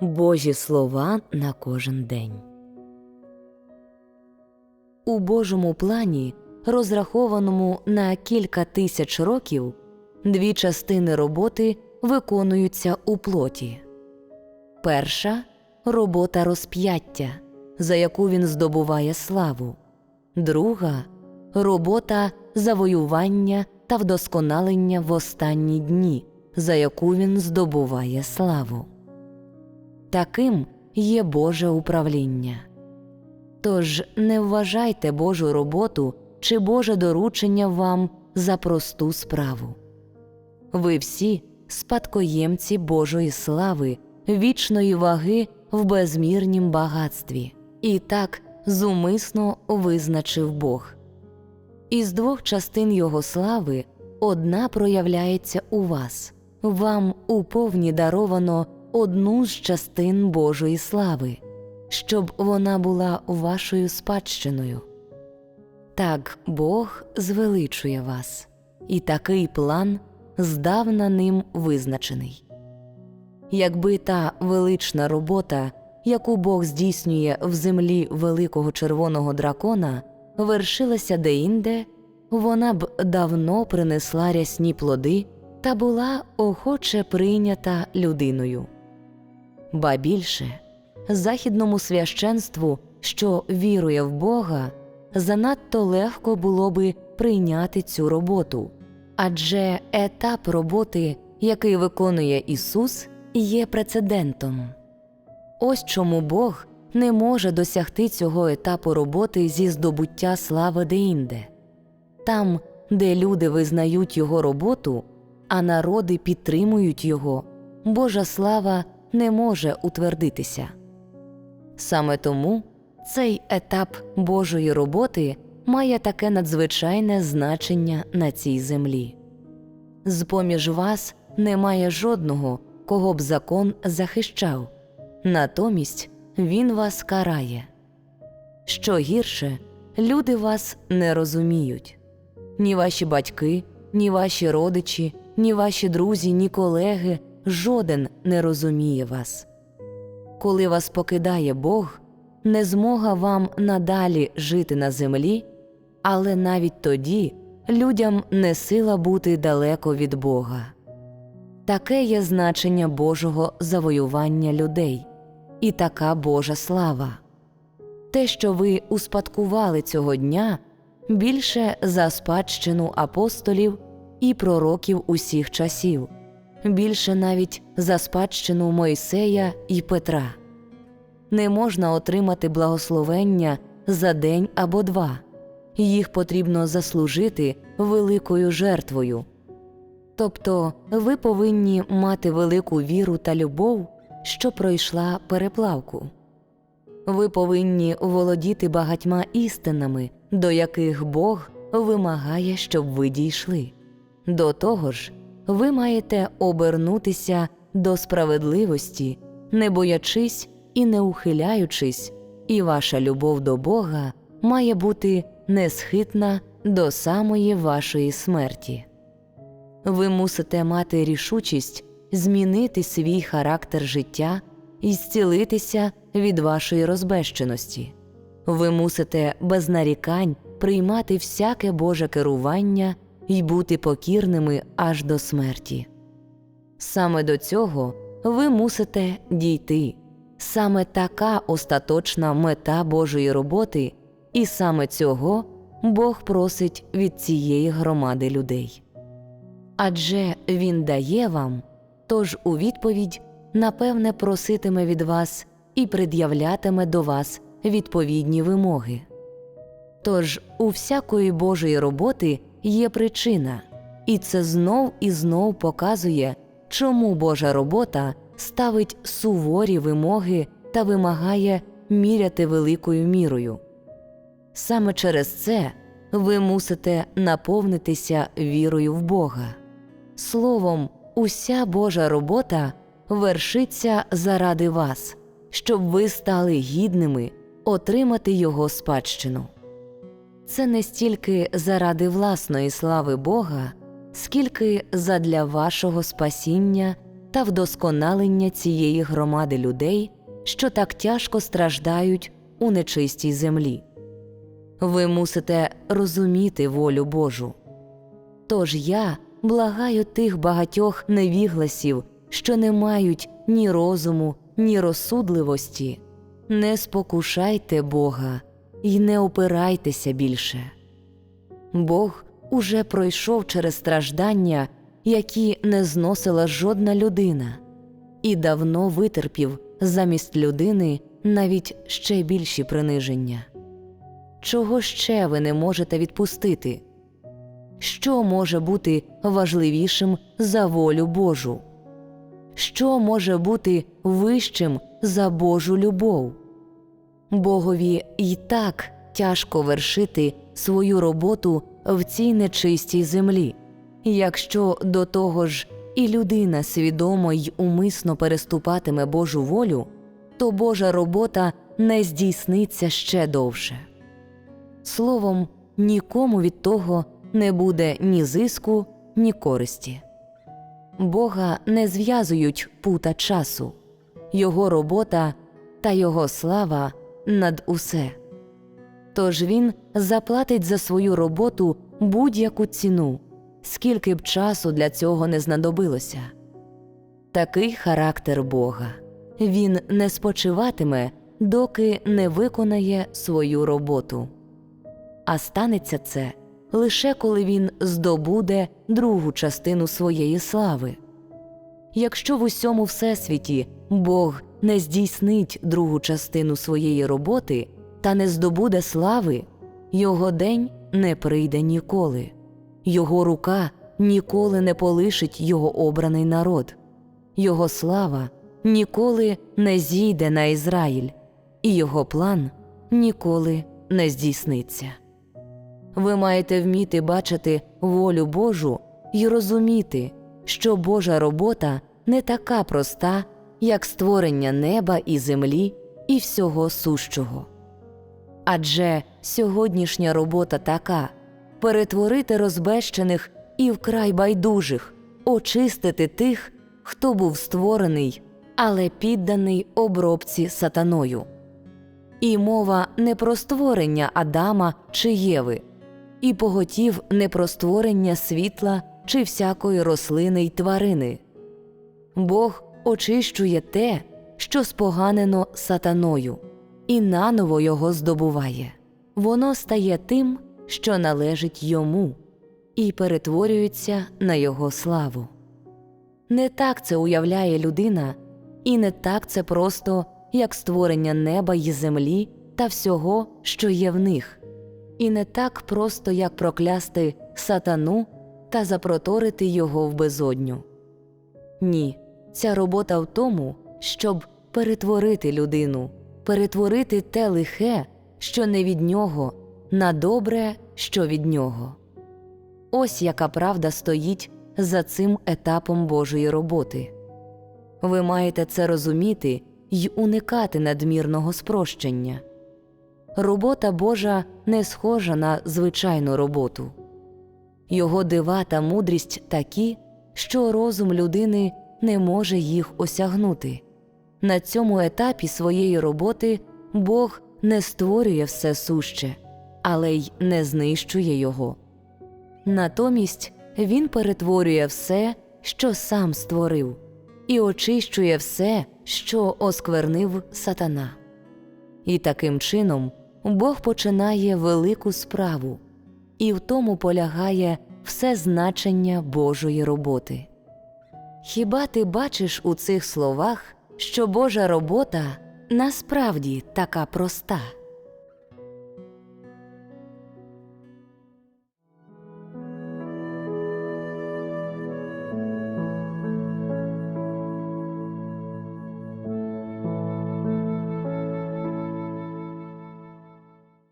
Божі слова на кожен день. У Божому плані, розрахованому на кілька тисяч років, дві частини роботи виконуються у плоті. Перша робота розп'яття, за яку він здобуває славу, друга робота завоювання та вдосконалення в останні дні, за яку він здобуває славу. Таким є Боже управління. Тож не вважайте Божу роботу чи Боже доручення вам за просту справу. Ви всі спадкоємці Божої слави, вічної ваги в безмірнім багатстві, і так зумисно визначив Бог. Із двох частин Його слави одна проявляється у вас, вам уповні даровано одну з частин Божої слави, щоб вона була вашою спадщиною. Так Бог звеличує вас, і такий план здавна ним визначений. Якби та велична робота, яку Бог здійснює в землі великого червоного дракона, вершилася деінде, вона б давно принесла рясні плоди та була охоче прийнята людиною. Ба більше, західному священству, що вірує в Бога, занадто легко було би прийняти цю роботу, адже етап роботи, який виконує Ісус, є прецедентом. Ось чому Бог не може досягти цього етапу роботи зі здобуття слави деінде. Там, де люди визнають його роботу, а народи підтримують його, Божа слава не може утвердитися. Саме тому цей етап Божої роботи має таке надзвичайне значення на цій землі. З поміж вас немає жодного, кого б закон захищав, натомість він вас карає. Що гірше, люди вас не розуміють ні ваші батьки, ні ваші родичі, ні ваші друзі, ні колеги, жоден не розуміє вас. Коли вас покидає Бог, не змога вам надалі жити на землі, але навіть тоді людям не сила бути далеко від Бога. Таке є значення Божого завоювання людей і така Божа слава. Те, що ви успадкували цього дня, більше за спадщину апостолів і пророків усіх часів, більше навіть за спадщину Мойсея і Петра. Не можна отримати благословення за день або два, їх потрібно заслужити великою жертвою. Тобто ви повинні мати велику віру та любов, що пройшла переплавку. Ви повинні володіти багатьма істинами, до яких Бог вимагає, щоб ви дійшли. До того ж, ви маєте обернутися до справедливості, не боячись і не ухиляючись, і ваша любов до Бога має бути несхитна до самої вашої смерті. Ви мусите мати рішучість змінити свій характер життя і зцілитися від вашої розбещеності. Ви мусите без нарікань приймати всяке Боже керування і бути покірними аж до смерті. Саме до цього ви мусите дійти, саме така остаточна мета Божої роботи, і саме цього Бог просить від цієї громади людей. Адже Він дає вам, тож у відповідь напевне проситиме від вас і пред'являтиме до вас відповідні вимоги. Тож у всякої Божої роботи є причина, і це знов і знов показує, чому Божа робота ставить суворі вимоги та вимагає міряти великою мірою. Саме через це ви мусите наповнитися вірою в Бога. Словом, уся Божа робота вершиться заради вас, щоб ви стали гідними отримати Його спадщину. Це не стільки заради власної слави Бога, скільки задля вашого спасіння та вдосконалення цієї громади людей, що так тяжко страждають у нечистій землі. Ви мусите розуміти волю Божу. Тож я благаю тих багатьох невігласів, що не мають ні розуму, ні розсудливості. Не спокушайте Бога і не опирайтеся більше. Бог уже пройшов через страждання, які не зносила жодна людина, і давно витерпів замість людини навіть ще більші приниження. Чого ще ви не можете відпустити? Що може бути важливішим за волю Божу? Що може бути вищим за Божу любов? Богові й так тяжко вершити свою роботу в цій нечистій землі, якщо до того ж і людина свідомо й умисно переступатиме Божу волю, то Божа робота не здійсниться ще довше. Словом, нікому від того не буде ні зиску, ні користі. Бога не зв'язують пута часу, Його робота та Його слава над усе. Тож він заплатить за свою роботу будь-яку ціну, скільки б часу для цього не знадобилося. Такий характер Бога він не спочиватиме, доки не виконає свою роботу. А станеться це лише коли він здобуде другу частину своєї слави. Якщо в усьому всесвіті Бог не здійснить другу частину своєї роботи та не здобуде слави, його день не прийде ніколи, його рука ніколи не полишить його обраний народ, його слава ніколи не зійде на Ізраїль, і його план ніколи не здійсниться. Ви маєте вміти бачити волю Божу і розуміти, що Божа робота не така проста, як створення неба і землі і всього сущого. Адже сьогоднішня робота така перетворити розбещених і вкрай байдужих, очистити тих, хто був створений, але підданий обробці сатаною. І мова не про створення Адама чи Єви, і поготів не про створення світла чи всякої рослини й тварини. Бог очищує те, що споганено сатаною, і наново його здобуває. Воно стає тим, що належить йому, і перетворюється на його славу. Не так це уявляє людина, і не так це просто як створення неба й землі та всього, що є в них, і не так просто як проклясти сатану та запроторити його в безодню. Ні, ця робота в тому, щоб перетворити людину, перетворити те лихе, що не від нього, на добре, що від нього. Ось яка правда стоїть за цим етапом Божої роботи. Ви маєте це розуміти й уникати надмірного спрощення. Робота Божа не схожа на звичайну роботу. Його дива та мудрість такі, що розум людини не може їх осягнути. На цьому етапі своєї роботи Бог не створює все суще, але й не знищує його. Натомість Він перетворює все, що сам створив, і очищує все, що осквернив сатана. І таким чином Бог починає велику справу, і в тому полягає все значення Божої роботи. Хіба ти бачиш у цих словах, що Божа робота насправді така проста?